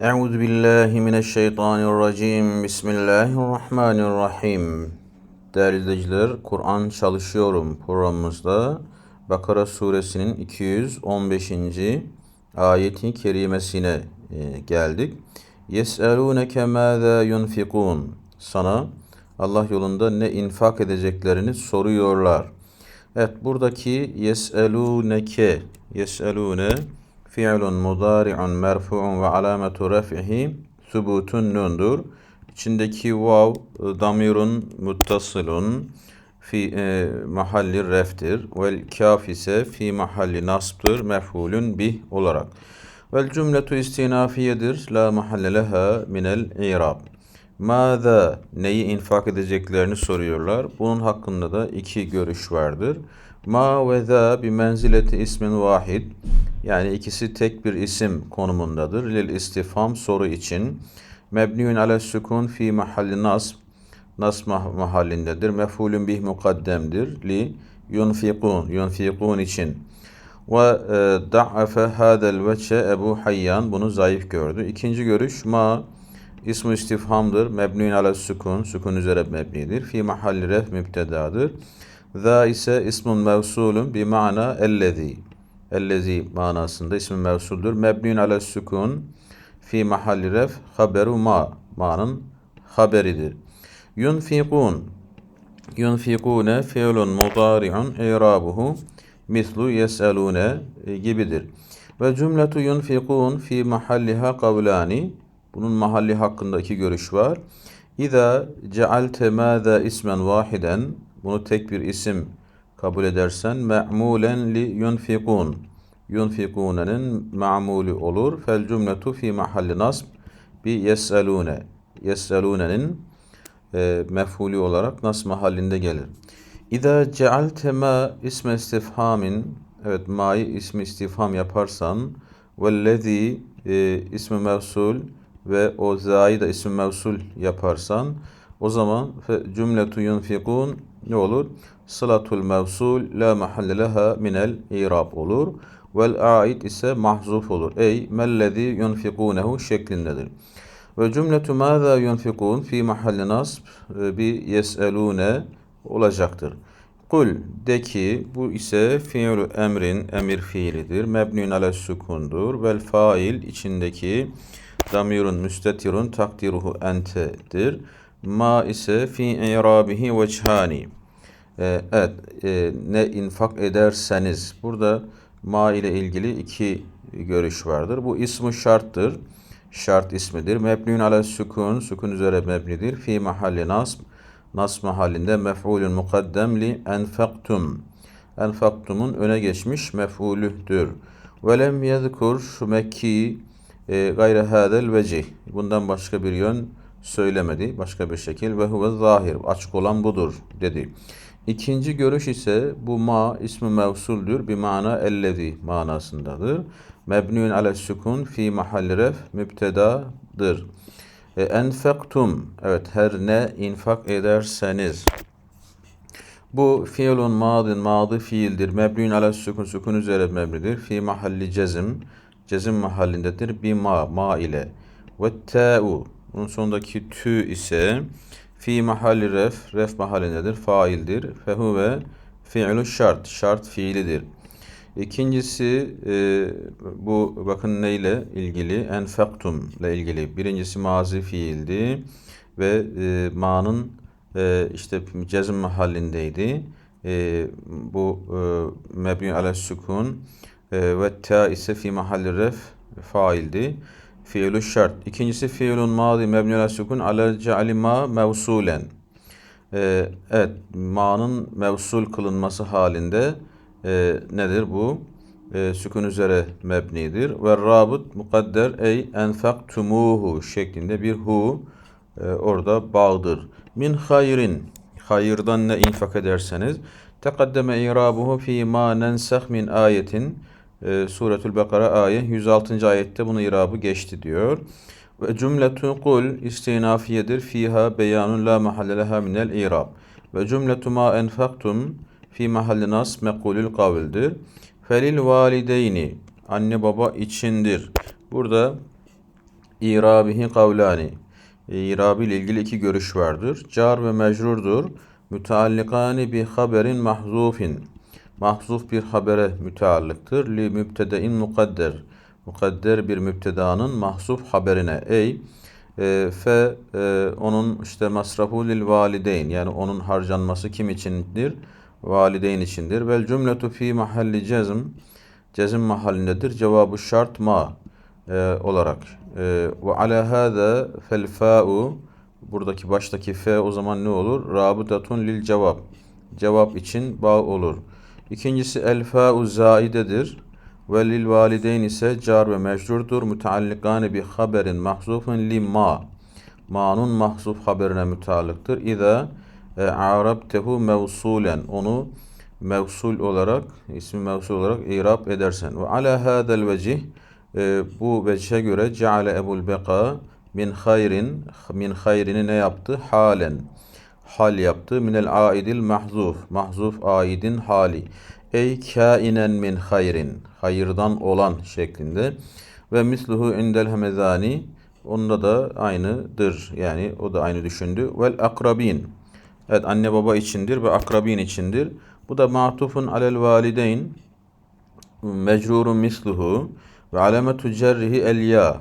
Euzu billahi mineşşeytanirracim. Bismillahirrahmanirrahim. Değerli izleyiciler, Kur'an çalışıyorum programımızda Bakara suresinin 215. ayeti kerimesine e, geldik. Yes'elûneke mâzâ yunfikûn. Sana Allah yolunda ne infak edeceklerini soruyorlar. Evet buradaki yes'elûneke yes'elûne fiilun mudari'un merfu'un ve alametu ref'ihi subutun nundur. İçindeki vav e, damirun muttasılun fi e, mahalli reftir. Vel kaf ise fi mahalli nasbdır mef'ulun bih olarak. Vel cümletu istinafiyedir. La mahalle leha minel i'rab. Mâzâ neyi infak edeceklerini soruyorlar. Bunun hakkında da iki görüş vardır. Ma ve zâ bi menzileti ismin vahid. Yani ikisi tek bir isim konumundadır. Lil istifham soru için. Mebniun ala sükun fi mahalli nasb. Nasb mahallindedir. Mef'ulün bih mukaddemdir. Li yunfikun. Yunfikun için. Ve e, da'afe hadel veçe Ebu Hayyan bunu zayıf gördü. İkinci görüş ma ismi istifhamdır. Mebniun ala sükun. Sükun üzere mebnidir. Fi mahalli ref mübtedadır. Za ise ismun mevsulun bi mana ellezi. Ellezi manasında ismi mevsuldür. Mebniun ala sükun fi mahalli ref haberu ma. Ma'nın haberidir. Yunfikun. Yunfikune fiilun mudari'un i'rabuhu mislu yes'elune gibidir. Ve cümletu yunfikun fi mahalliha kavlani. Bunun mahalli hakkında iki görüş var. İza cealte mâzâ ismen vahiden bunu tek bir isim kabul edersen me'mulen li yunfikun. Yunfikuna'nın ma'muli olur. Fel cümletu fi mahalli nasb bi yes'elune. Yes'elune'nin e, mefhuli olarak nas mahallinde gelir. İza cealte ma isme istifhamin evet ma'yı ismi istifham yaparsan vellezî e, ismi mevsul ve o za'yı da ismi mevsul yaparsan o zaman cümletu yunfikun ne olur? Sılatul mevsul la mahalle leha minel irab olur. Vel ait ise mahzuf olur. Ey mellezi yunfikunehu şeklindedir. Ve cümletu mâzâ yunfikun fi mahalli nasb e, bi yes'elûne olacaktır. Kul de ki bu ise fiilü emrin emir fiilidir. Mebnun ale sukundur. Vel fail içindeki damirun müstetirun takdiruhu entedir. Ma ise fi i'rabihi veçhani. Ee, evet, e, ne infak ederseniz. Burada ma ile ilgili iki görüş vardır. Bu ismi şarttır. Şart ismidir. Mebnun ala sükun, sükun üzere mebnidir. Fi mahalli nasb, nasb mahallinde mef'ulün mukaddem li enfaktum. Enfaktumun öne geçmiş mef'ulüdür. Ve lem yezkur mekki e, gayre hadel vecih. Bundan başka bir yön söylemedi. Başka bir şekil ve huve zahir. Açık olan budur dedi. İkinci görüş ise bu ma ismi mevsuldür. Bir mana ellezi manasındadır. Mebnun ale sükun fi mahalli ref mübtedadır. E, enfektum evet her ne infak ederseniz bu fiilun madin madı fiildir. Mebnun ala sükun sükun üzere mebnidir. Fi mahalli cezim cezim mahallindedir. Bi ma ma ile ve ta'u bunun sonundaki tü ise fi mahalli ref, ref mahallindedir, faildir. Fehuve fiilü şart, şart fiilidir. İkincisi e, bu bakın neyle ilgili? Enfektum ile ilgili. Birincisi mazi fiildi ve e, ma'nın e, işte cezm mahallindeydi. E, bu e, mebni ala sükun e, ve ta ise fi mahalli ref faildi fiilü şart. İkincisi fiilun madi mebni ala sukun ala ceali ma mevsulen. Ee, evet, ma'nın mevsul kılınması halinde e, nedir bu? E, sükun üzere mebnidir. Ve rabıt mukadder ey enfaktumuhu şeklinde bir hu e, orada bağdır. Min hayrin hayırdan ne infak ederseniz tekaddeme irabuhu fi ma nensah min ayetin e, Suretül Bekara ayet 106. ayette bunu irabı geçti diyor. Ve cümletu kul istinafiyedir fiha beyanun la mahalle leha minel irab. Ve cümletu ma enfaktum fi mahalli nas mekulül kavildir. Felil valideyni anne baba içindir. Burada İrabihi kavlani. İrabi ile ilgili iki görüş vardır. Car ve mecrurdur. Müteallikani bi haberin mahzufin. Mahzuf bir habere müteallıktır. Li mübtedein mukadder. Mukadder bir mübtedanın mahzuf haberine. Ey e, fe e, onun işte masrafu lil valideyn yani onun harcanması kim içindir? Valideyn içindir. Vel cümletu fi mahalli cezm cezim mahallindedir. Cevabı şart ma e, olarak. E, ve ala hâzâ fel fâ'u buradaki baştaki fe o zaman ne olur? Rabıtatun lil cevap. Cevap için bağ olur. İkincisi el fâ'u zaidedir. Ve lil valideyn ise car ve mecrurdur. Müteallikane bi haberin mahzufun li ma. Ma'nun mahzuf haberine müteallıktır. İza e, arabtehu mevsulen. Onu mevsul olarak, ismi mevsul olarak irab edersen. Ve ala hadel vecih e, bu vecihe göre ceale ebul beka min hayrin min hayrini ne yaptı? Halen. Hal yaptı. Minel aidil mahzuf. Mahzuf aidin hali. Ey kainen min hayrin. Hayırdan olan şeklinde. Ve misluhu indel hemezani. Onda da aynıdır. Yani o da aynı düşündü. Vel akrabin. Evet anne baba içindir ve akrabin içindir. Bu da matufun alel valideyn. Mecrurun misluhu. Ve alametu cerrihi el ya.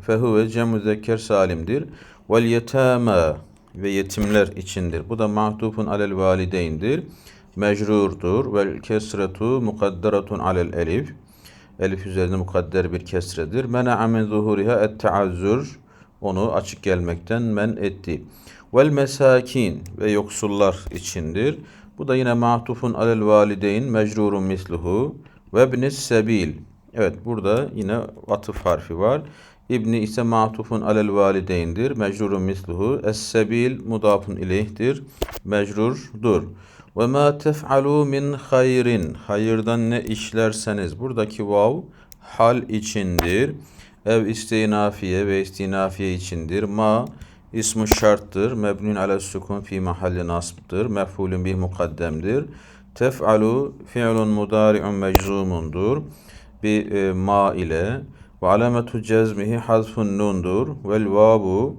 Fehuve cem zekker salimdir. Vel yetama ve yetimler içindir. Bu da matufun alel valideyndir. Mecrurdur. Vel kesretu mukadderatun alel elif. Elif üzerinde mukadder bir kesredir. Mena'a min zuhuriha et taazzur. Onu açık gelmekten men etti. Vel mesakin ve yoksullar içindir. Bu da yine matufun alel valideyn mecrurun misluhu ve ibnis sebil. Evet burada yine atıf harfi var. İbni ise matufun alel valideyndir. Mecrurun misluhu. Es-sebil mudafun ileyhtir. Mecrurdur. Ve ma tef'alu min hayrin. Hayırdan ne işlerseniz. Buradaki vav hal içindir. Ev istinafiye ve istinafiye içindir. Ma ismu şarttır. Mebnun ala sukun fi mahalli nasbdır. Mef'ulün bih mukaddemdir. Tef'alu fi'lun mudari'un meczumundur. Bir e, ma ile ve alametu cezmihi hazfun nundur. Vel vavu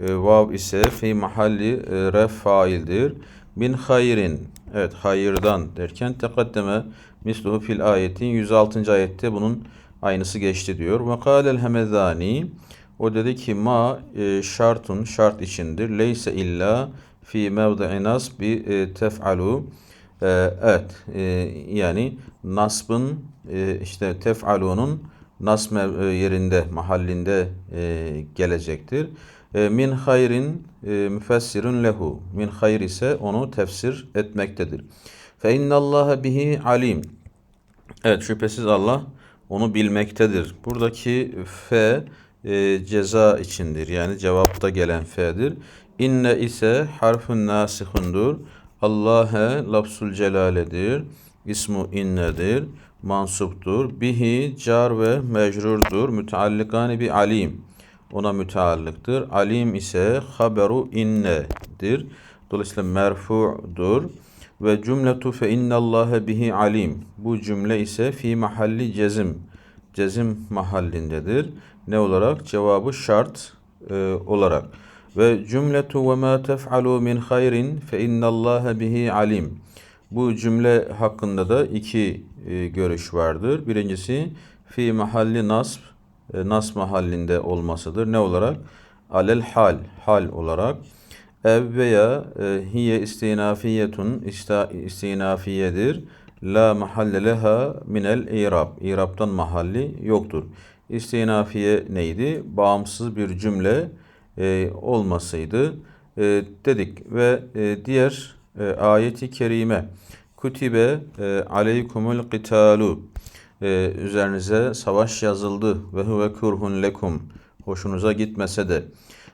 e, vav ise fi mahalli e, ref faildir. Min hayrin evet hayırdan derken tekaddeme misluhu fil ayetin 106. ayette bunun aynısı geçti diyor. Ve kâlel hemezani o dedi ki ma e, şartun şart içindir. Leyse illa fi mevdi'i nasbi e, tef'alu e, evet e, yani nasbın e, işte tef'alunun nasb e, yerinde mahallinde e, gelecektir. E, min hayrin e, müfessirun lehu. Min hayr ise onu tefsir etmektedir. Fe innallaha bihi alim. Evet şüphesiz Allah onu bilmektedir. Buradaki fe e, ceza içindir. Yani cevapta gelen fe'dir. İnne ise harfun nasihundur. Allah'e lafzul celaledir. İsmu innedir. Mansuptur. Bihi car ve mecrurdur. Müteallikani bi alim. Ona müteallıktır. Alim ise haberu innedir. Dolayısıyla merfu'dur. Ve cümletu fe innallâhe bihi alim. Bu cümle ise fi mahalli cezim. Cezim mahallindedir. Ne olarak? Cevabı şart e, olarak. Ve cümletu ve ma tef'alu min hayrin fe innallâhe bihi alim. Bu cümle hakkında da iki e, görüş vardır. Birincisi fi mahalli nasb, e, nas mahallinde olmasıdır. Ne olarak? Alel hal, hal olarak. Ev veya e, hiye istinafiyetun ista, istinafiyedir. La mahalle leha minel irab. İrab'dan mahalli yoktur. İstinafiye neydi? Bağımsız bir cümle e, olmasıydı e, dedik. Ve e, diğer e, ayeti kerime. Kutibe e, aleykumul qitalu. E, üzerinize savaş yazıldı. Ve huve kurhun lekum. Hoşunuza gitmese de.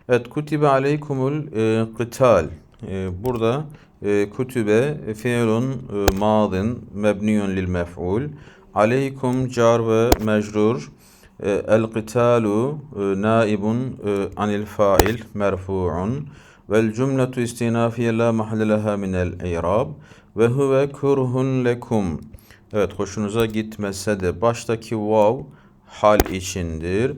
Evet kutibe aleykumul e, qital. E, burada e, kutibe fiilun e, madin mebniyun lil mef'ul. Aleykum car ve mecrur. E, el qitalu e, naibun e, anil fail merfu'un vel cümletu istinafiye la mahalle leha minel i'rab ve huve kurhun lekum. Evet hoşunuza gitmese de baştaki vav hal içindir.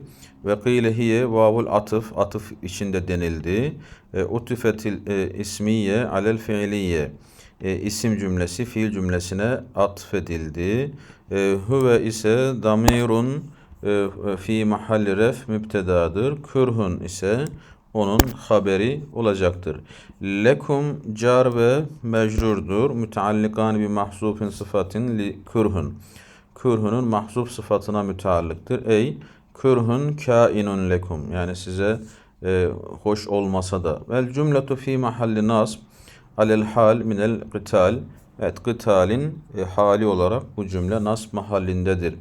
Ve kıyle hiye vavul atıf, atıf içinde denildi. E, utifetil e, ismiye alel fiiliye. E, isim cümlesi fiil cümlesine atfedildi. E, huve ise damirun e, fi mahalli ref mübtedadır. Kürhun ise onun haberi olacaktır. Lekum car ve mecrurdur. Müteallikan bir mahzufin sıfatin li kürhun. Kürhunun mahzuf sıfatına müteallıktır. Ey kürhun kainun lekum. Yani size e, hoş olmasa da. Vel cümletu fi mahalli nasb alel hal minel kıtal. Evet, kıtalin e, hali olarak bu cümle nasb mahallindedir.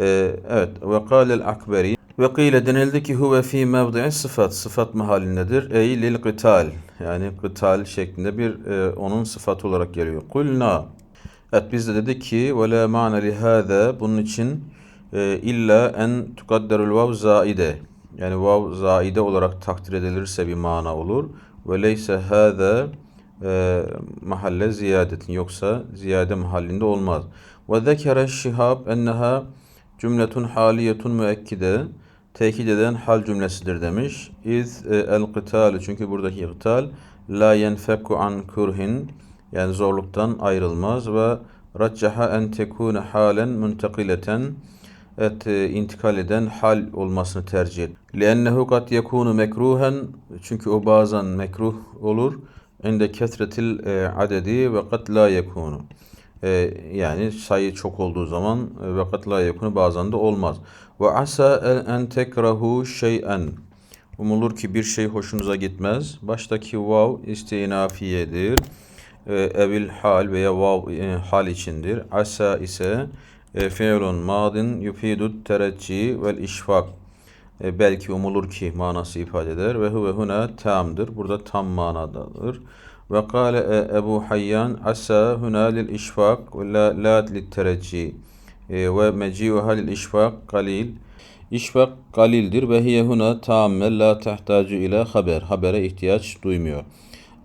E, evet, ve kâlel akberi ve kıyle denildi ki huve fi mevdi'i sıfat, sıfat mahallindedir. Ey lil kıtal, yani kıtal şeklinde bir e, onun sıfatı olarak geliyor. Kulna, evet biz de dedik ki ve la ma'ne li bunun için e, illa en tukadderul vav zaide, yani vav zaide olarak takdir edilirse bir mana olur. Ve leyse hâzâ e, mahalle ziyadetin, yoksa ziyade mahallinde olmaz. Ve zekere şihab enneha cümletun haliyetun müekkide, tekit eden hal cümlesidir demiş. İz e, el kıtal çünkü buradaki kıtal la yenfekku an kurhin yani zorluktan ayrılmaz ve raccaha en tekune halen muntakileten et e, intikal eden hal olmasını tercih et. Lennehu kat yekunu mekruhen çünkü o bazen mekruh olur. Ende kesretil e, adedi ve kat la yekunu. E, yani sayı çok olduğu zaman ve kat la yekunu bazen de olmaz. Ve asa en tekrahu şey'en. Umulur ki bir şey hoşunuza gitmez. Baştaki vav istinafiyedir. E, evil hal veya vav e, hal içindir. Asa ise e, fiilun madin yufidu terecci vel işfak. E, belki umulur ki manası ifade eder. Ve huve huna tamdır. Burada tam manadadır. Ve kâle e, Ebu Hayyan asa huna lil işfak ve la, la lil terecci. E, ve meci'uha lil işfak galil. İşfak galildir ve hiye huna taammel la tehtacu ile haber. Habere ihtiyaç duymuyor.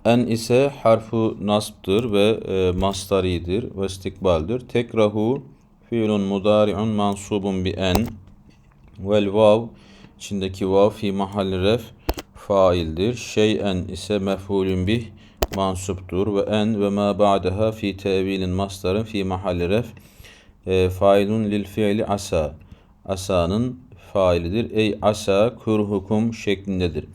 En ise harfu nasbdır ve e, mastaridir ve istikbaldir. Tekrahu fiilun mudari'un mansubun bi en vel vav içindeki vav fi mahalli ref faildir. Şey'en ise mef'ulün bih mansuptur ve en ve ma ba'daha fi tevilin mastarın fi mahalli ref e, failun lil fiili asa. Asa'nın failidir. Ey asa kurhukum şeklindedir.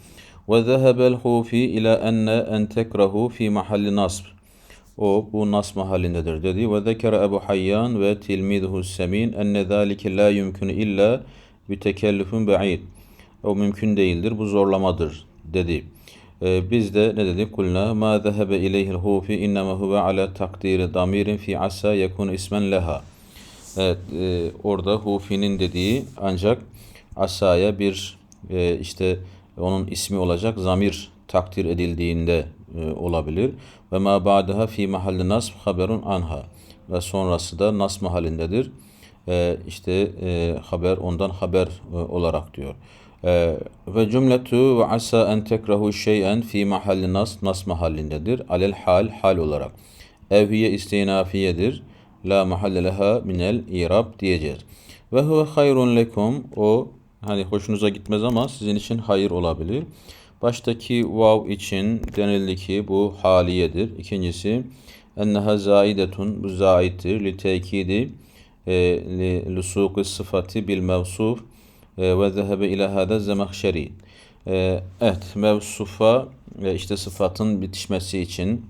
Ve zehebel hufi ila enne en tekrahu fi mahalli nasb. O bu nas mahallindedir dedi. Ve zekere Ebu Hayyan ve tilmiduhu semin enne zâlike la yumkün illa bi tekellüfün ba'id. O mümkün değildir. Bu zorlamadır dedi. Ee, biz de ne dedik? Kulna ma zehebe ileyhil hufi innema huve ala takdiri damirin fi asa yekun ismen leha. Evet, e, orada Hufi'nin dediği ancak Asa'ya bir e, işte onun ismi olacak zamir takdir edildiğinde e, olabilir. Ve ma ba'daha fi mahalli nasb haberun anha. Ve sonrası da nas mahallindedir. E, işte e, haber ondan haber e, olarak diyor. E, ve cümletu ve asa en tekrahu şeyen fi mahalli nas nas mahallindedir. Alel hal hal olarak. Evhiye istinafiyedir. La mahalle leha minel irab diyeceğiz. Ve huve hayrun lekum o hani hoşunuza gitmez ama sizin için hayır olabilir. Baştaki vav için denildi ki bu haliyedir. İkincisi enneha zaidetun bu zaittir li tekidi e, li lusuqi sıfati bil mevsuf ve zehebe ila hada zemahşeri. E, evet mevsufa ve işte sıfatın bitişmesi için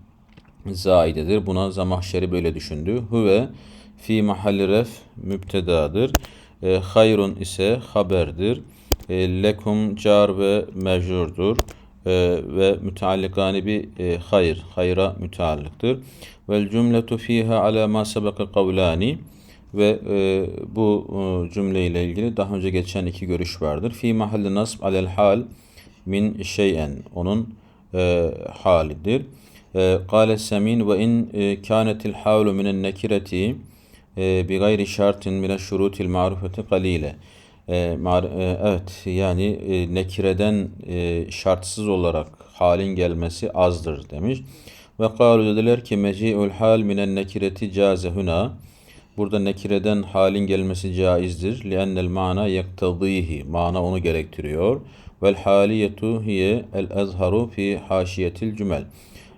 zaidedir. Buna zamahşeri böyle düşündü. Huve fi mahalli ref mübtedadır. E, hayrun ise haberdir. E, lekum car ve mecurdur. E, ve müteallikani bir e, hayır, hayra müteallıktır. Vel cümletu fiha ala ma sebeke kavlani ve e, bu e, cümle ilgili daha önce geçen iki görüş vardır. Fi mahalli nasb alel hal min şeyen onun e, halidir. Kale semin ve in kânetil havlu minen nekireti bi gayri şartin mine şurutil marufeti kalile. Evet yani nekireden şartsız olarak halin gelmesi azdır demiş. Ve kalu dediler ki meci'ul hal minen nekireti caze huna Burada nekireden halin gelmesi caizdir. لِأَنَّ الْمَعْنَى يَقْتَضِيهِ Mana onu gerektiriyor. وَالْحَالِيَةُ hiye el-ezharu fi haşiyetil cümel.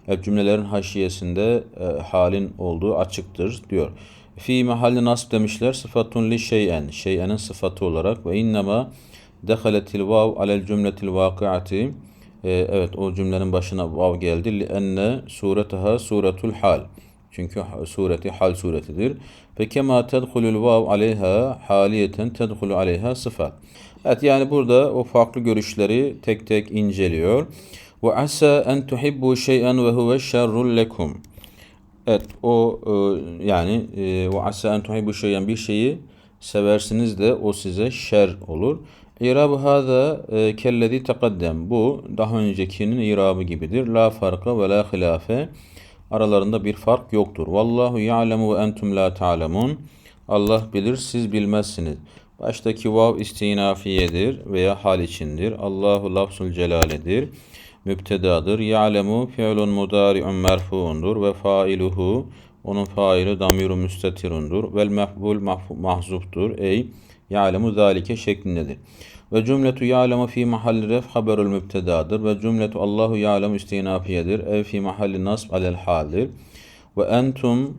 Evet, cümlelerin haşiyesinde e, halin olduğu açıktır diyor. Fi mahalli nasb demişler. Sıfatun li şeyen. Şeyenin sıfatı olarak ve innema dehaletil vav alel cümletil vakiati. E, evet o cümlenin başına vav geldi. Li enne suretaha suretul hal. Çünkü sureti hal suretidir. Ve kema tedhulul vav aleyha haliyeten tedhulu aleyha sıfat. Evet yani burada o farklı görüşleri tek tek inceliyor. Ve asa en tuhibbu şey'en ve huve şerrul lekum. Evet o e, yani e, ve asa en tuhibbu şey'en bir şeyi seversiniz de o size şer olur. İrab hâzâ e, kellezi tekaddem. Bu daha öncekinin irabı gibidir. La farka ve la hilafe. Aralarında bir fark yoktur. Vallahu ya'lemu ve entum la ta'lemun. Allah bilir, siz bilmezsiniz. Baştaki vav istinafiyedir veya hal içindir. Allahu lafzul celaledir. Mübtedadır. Ya'lemu fiilun mudari'un merfuundur ve failuhu onun faili damiru müstetirundur. Vel mehbul mahzuftur. Ey ya'lemu zalike şeklindedir. Ve cümletu ya'lemu fi mahalli ref haberul mübtedadır. Ve cümletu Allahu ya'lemu istinafiyedir. Ev fi mahalli nasb alel haldir. Ve entum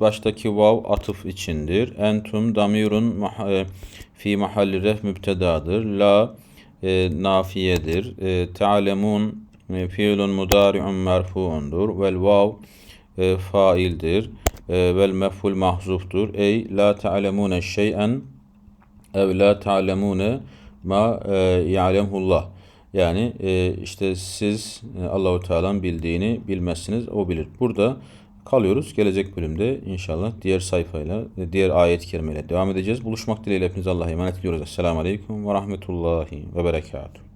baştaki vav atıf içindir. Entum damirun e, fi mahalli ref mübtedadır. La e, nafiyedir. E, Te'alemun e, fiilun mudari'un merfuundur. Vel vav e, faildir. E, vel mef'ul mahzuftur. Ey la te'alemune şey'en ev la te'alemune ma e, ya'lemullah. Yani e, işte siz e, Allahu Teala'nın bildiğini bilmezsiniz, o bilir. Burada kalıyoruz. Gelecek bölümde inşallah diğer sayfayla, e, diğer ayet-i kerimeyle devam edeceğiz. Buluşmak dileğiyle hepinize Allah'a emanet ediyoruz. Esselamu Aleyküm ve Rahmetullahi ve Berekatuhu.